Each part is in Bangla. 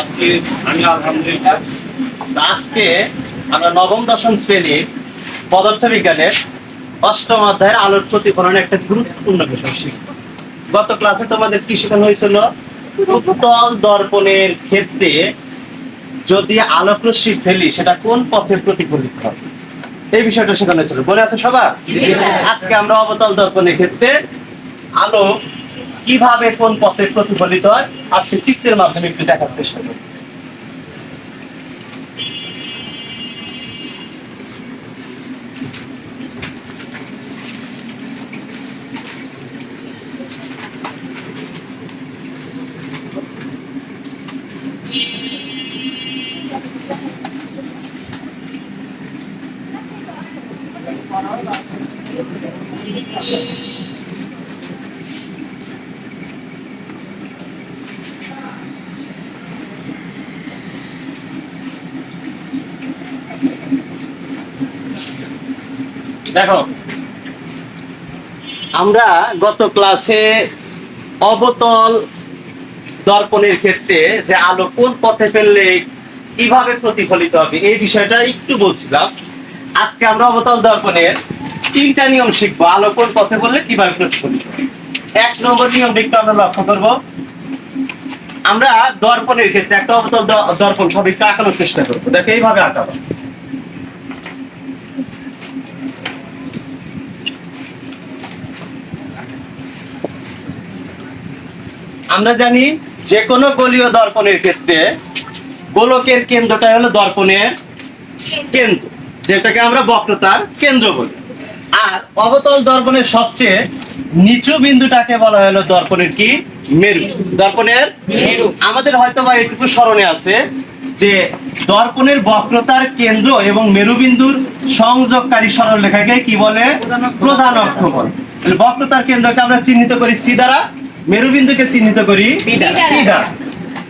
আজকে আমি আলহামদুলিল্লাহ আজকে আমরা নবম দশম শ্রেণির পদার্থবিজ্ঞানের অষ্টম অধ্যায়ের আলোর প্রতিফলনের একটা গুরুত্বপূর্ণ বিষয় শিখব। গত ক্লাসে তোমাদের কি শেখানো হয়েছিল? উত্তল দর্পণের ক্ষেত্রে যদি আলোক রশ্মি ফেলি সেটা কোন পথে প্রতিফলিত হবে? এই বিষয়টা শেখানো হয়েছিল। বলে আছে সবার? আজকে আমরা অবতল দর্পণের ক্ষেত্রে আলো কীভাবে কোন পথে প্রতিফলিত হয়? আজকে চিত্রের মাধ্যমে একটু দেখার চেষ্টা করব। দেখো। আমরা গত ক্লাসে অবতল দর্পণের ক্ষেত্রে যে আলো কোন পথে ফেললে কীভাবে প্রতিফলিত হবে, এই বিষয়টা একটু বলছিলাম। আজকে আমরা অবতল দর্পণের তিনটা নিয়ম শিখব। আলো কোন পথে বললে কীভাবে প্রতিফলিত এক নম্বর নিয়ম একটু আমরা লক্ষ্য করব। আমরা দর্পণের ক্ষেত্রে একটা অবতল দর্পণ সবাই আঁকানোর চেষ্টা করব। দেখো এইভাবে আঁকাবো। আমরা জানি যে কোনো গোলীয় দর্পণের ক্ষেত্রে গোলকের কেন্দ্রটা হলো দর্পণের কেন্দ্র, যেটাকে আমরা বক্রতার কেন্দ্র বলি। আর অবতল দর্পণের সবচেয়ে নিচু বিন্দুটাকে বলা হলো দর্পণের কি? মেরু। দর্পণের মেরু। আমাদের হয়তো বা এটুকু স্মরণে আছে যে দর্পণের বক্রতার কেন্দ্র এবং মেরুবিন্দুর সংযোগকারী সরলরেখাকে কি বলে? প্রধান অক্ষ বলে। বক্রতার কেন্দ্রকে আমরা চিহ্নিত করি সি দ্বারা। মেরুবিন্দুকে চিহ্নিত করি।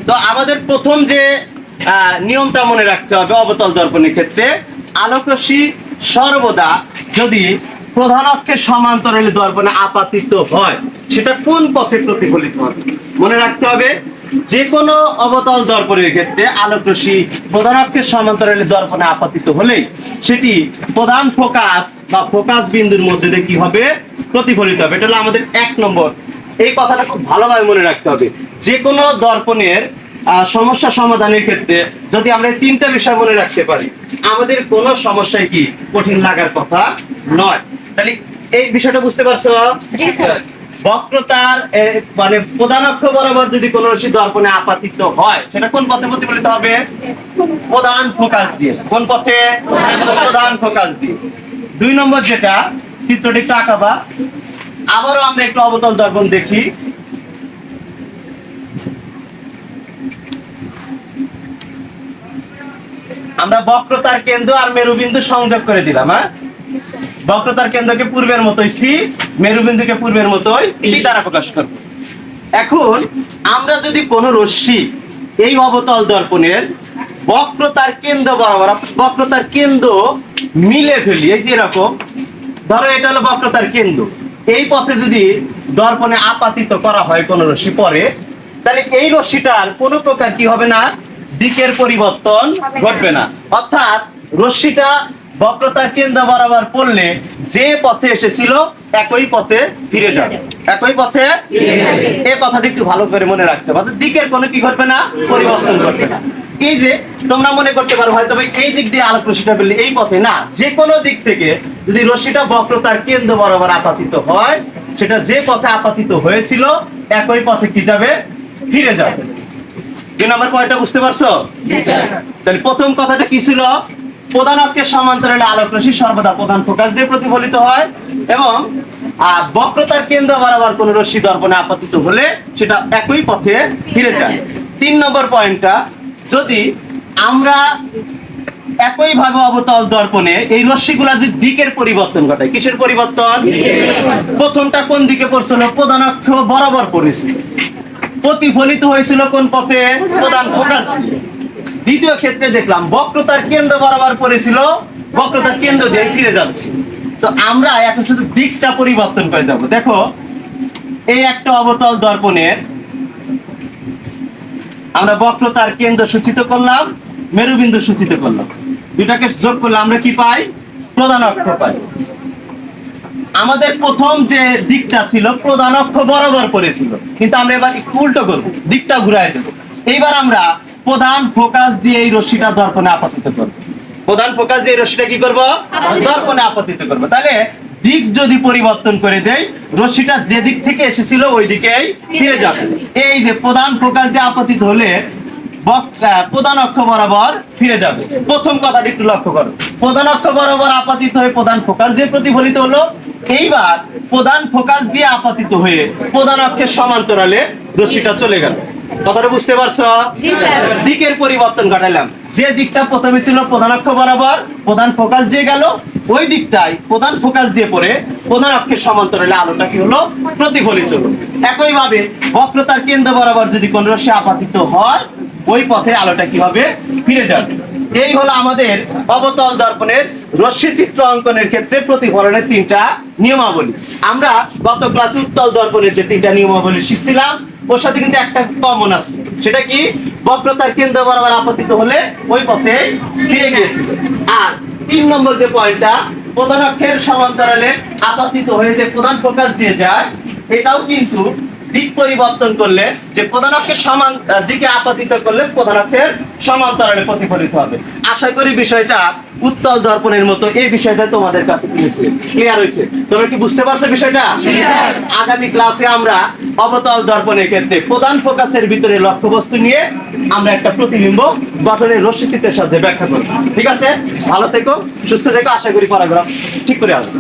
তো আমাদের প্রথম যে নিয়মটা মনে রাখতে হবে অবতল দর্পণের ক্ষেত্রে আলোকরশ্মি সর্বদা যদি প্রধান অক্ষের সমান্তরালে দর্পণে আপাতিত হয় সেটা কোন পথে প্রতিফলিত হবে? মনে রাখতে হবে যে কোনো অবতল দর্পণের ক্ষেত্রে আলোকরশ্মি প্রধান অক্ষের সমান্তরালে দর্পণে আপাতিত হলেই সেটি প্রধান ফোকাস বা ফোকাস বিন্দুর মধ্যে দিয়ে কি হবে? প্রতিফলিত হবে। এটা হলো আমাদের এক নম্বর এই কথাটা খুব ভালোভাবে মনে রাখতে হবে। যে কোনো দর্পণের সমস্যা সমাধানের ক্ষেত্রে যদি আমরা তিনটা বিষয় মনে রাখতে পারি আমাদের কোনো সমস্যায় কি কঠিন লাগার কথা নয়। তাহলে এই বিষয়টা বুঝতে পারছ? বক্রতার মানে প্রধান অক্ষ বরাবর যদি কোনো দর্পণে আপাতিত হয় সেটা কোন পথে প্রতিফলিত হবে? প্রধান ফোকাস দিয়ে। কোন পথে? প্রধান ফোকাস। দিয়ে। দুই নম্বর যেটা চিত্রটি একটু আঁকাবা আবারও আমরা একটু অবতল দর্পণ দেখি। আমরা বক্রতার কেন্দ্র আর মেরুবিন্দু সংযোগ করে দিলাম হ্যাঁ? বক্রতার কেন্দ্রকে পূর্বের মতোই সি, মেরুবিন্দুকে পূর্বের মতোই পি দ্বারা প্রকাশ করব। এখন আমরা যদি কোন রশ্মি এই অবতল দর্পণের বক্রতার কেন্দ্র বরাবর, বক্রতার কেন্দ্র মিলে ফেলি, এই যে এরকম, ধরো এটা হলো বক্রতার কেন্দ্র। এই পথে যদি দর্পণে আপাতিত করা হয় কোন রশ্মি পরে তাহলে এই রশ্মিটার কোনো প্রকার কি হবে না? দিকের পরিবর্তন ঘটবে না। অর্থাৎ রশ্মিটা বক্রতার কেন্দ্র বরাবর পড়লে যে পথে এসেছিল একই পথে ফিরে যাবে। একই পথে এই কথাটি একটু ভালো করে মনে রাখতে হবে। দিকের কোনো কি ঘটবে না? পরিবর্তন ঘটবে না। এই যে তোমরা মনে করতে পারো হয়তো এই দিক দিয়ে আলোক রশ্মিটা পেলে এই পথে না যে কোনো দিক থেকে যদি রশ্মিটা বক্রতার কেন্দ্র বরাবর আপাতিত হয় সেটা যে পথে আপাতিত হয়েছিল একই পথে কি যাবে? ফিরে যাবে। দুই নম্বর পয়েন্টটা বুঝতে পারছ? তাহলে প্রথম কথাটা কি ছিল? প্রধান অক্ষের সমান্তরালে আলোক রশ্মি সর্বদা প্রধান ফোকাস দিয়ে প্রতিফলিত হয় এবং আহ, বক্রতার কেন্দ্র বরাবর কোন রশ্মি দর্পণে আপতিত হলে সেটা একই পথে ফিরে যায়। তিন নম্বর পয়েন্টটা যদি আমরা একই ভাবে অবতল দর্পণে এই রশ্মিগুলা যদি দিকের পরিবর্তন ঘটায়, কিসের পরিবর্তন? প্রথমটা কোন দিকে পড়ছিল? প্রধান অক্ষ বরাবর পড়েছিল প্রতিফলিত হয়েছিল কোন পথে? প্রধান দ্বিতীয় ক্ষেত্রে দেখলাম, বক্রতার কেন্দ্র বরাবর পড়েছিল, বক্রতার কেন্দ্র দিয়ে ফিরে যাচ্ছে। তো আমরা এখন শুধু দিকটা পরিবর্তন করে যাব। দেখো, এই একটা অবতল দর্পণের আমরা বক্রতার কেন্দ্র সূচিত করলাম মেরুবিন্দু সূচিত করলাম। দুটাকে যোগ করলে আমরা কি পাই? প্রধান অক্ষ পাই। আমাদের প্রথম যে দিকটা ছিল প্রধান অক্ষ বরাবর পড়েছিল কিন্তু আমরা এবার একটু উল্টো করব দিকটা ঘুরাই দেব। এইবার আমরা প্রধান ফোকাস দিয়ে এই রশ্মিটা দর্পণে আপতিত করব। প্রধান ফোকাস দিয়ে রশ্মিটা কি করব। দর্পণে আপতিত করব। তাহলে দিক যদি পরিবর্তন করে দেই রশ্মিটা যে দিক থেকে এসেছিল ওই দিকেই ফিরে যাবে। এই যে প্রধান ফোকাস দিয়ে আপতিত হলে প্রধান অক্ষ বরাবর ফিরে যাবে। প্রথম কথাটি একটু লক্ষ্য করো। প্রধান অক্ষ বরাবর আপাতিত হয়ে প্রধান ফোকাস দিয়ে প্রতিফলিত হলো। এইবার প্রধান ফোকাস দিয়ে আপাতিত হয়ে প্রধান অক্ষের সমান্তরালে রশ্মিটা চলে গেল। কথাটা বুঝতে পারছ? দিকের পরিবর্তন ঘটালাম। যে দিকটা প্রথমে ছিল প্রধান অক্ষ বরাবর প্রধান ফোকাস দিয়ে গেল। ওই দিকটাই প্রধান ফোকাস দিয়ে পরে প্রধান অক্ষের সমান্তরালে আলোটা কি হলো প্রতিফলিত। একইভাবে বক্রতার কেন্দ্র বরাবর যদি কোন রশ্মি আপাতিত হয়, ওই পথে আলোটা কি হবে ফিরে যাবে এই হলো আমাদের অবতল দর্পণের রশ্মি চিত্র অঙ্কনের ক্ষেত্রে প্রতিফলনের তিনটা নিয়মাবলী। আমরা গত ক্লাসে উত্তল দর্পণের যে তিনটা নিয়মাবলী শিখছিলাম, ওর সাথে কিন্তু একটা কমন আছে। সেটা কি? বক্রতার কেন্দ্র বরাবর আপতিত হলে ওই পথে ফিরে গিয়েছিল। আর তিন নম্বর যে পয়েন্টটা প্রধান অক্ষের সমান্তরালে আপাতিত হয়ে যে প্রধান প্রকাশ দিয়ে যায়, এটাও কিন্তু দিক পরিবর্তন করলে, যে প্রধান অক্ষের সমান দিকে আপাতিত করলে প্রধান অক্ষের সমান্তরালে প্রতিফলিত হবে। আশা করি বিষয়টা উত্তল দর্পণের মতো, এই বিষয়টা তোমাদের কাছে ক্লিয়ার হয়েছে? তোমরা কি বুঝতে পারছ বিষয়টা? আগামী ক্লাসে আমরা অবতল দর্পণের ক্ষেত্রে প্রধান ফোকাসের ভিতরে লক্ষ্যবস্তু নিয়ে আমরা একটা প্রতিবিম্ব গঠনের রশ্মিচিত্রের সাথে ব্যাখ্যা করব। ঠিক আছে? ভালো থেকো, সুস্থ থেকো, আশা করি পড়াগ্রাফ ঠিক করে আসবে।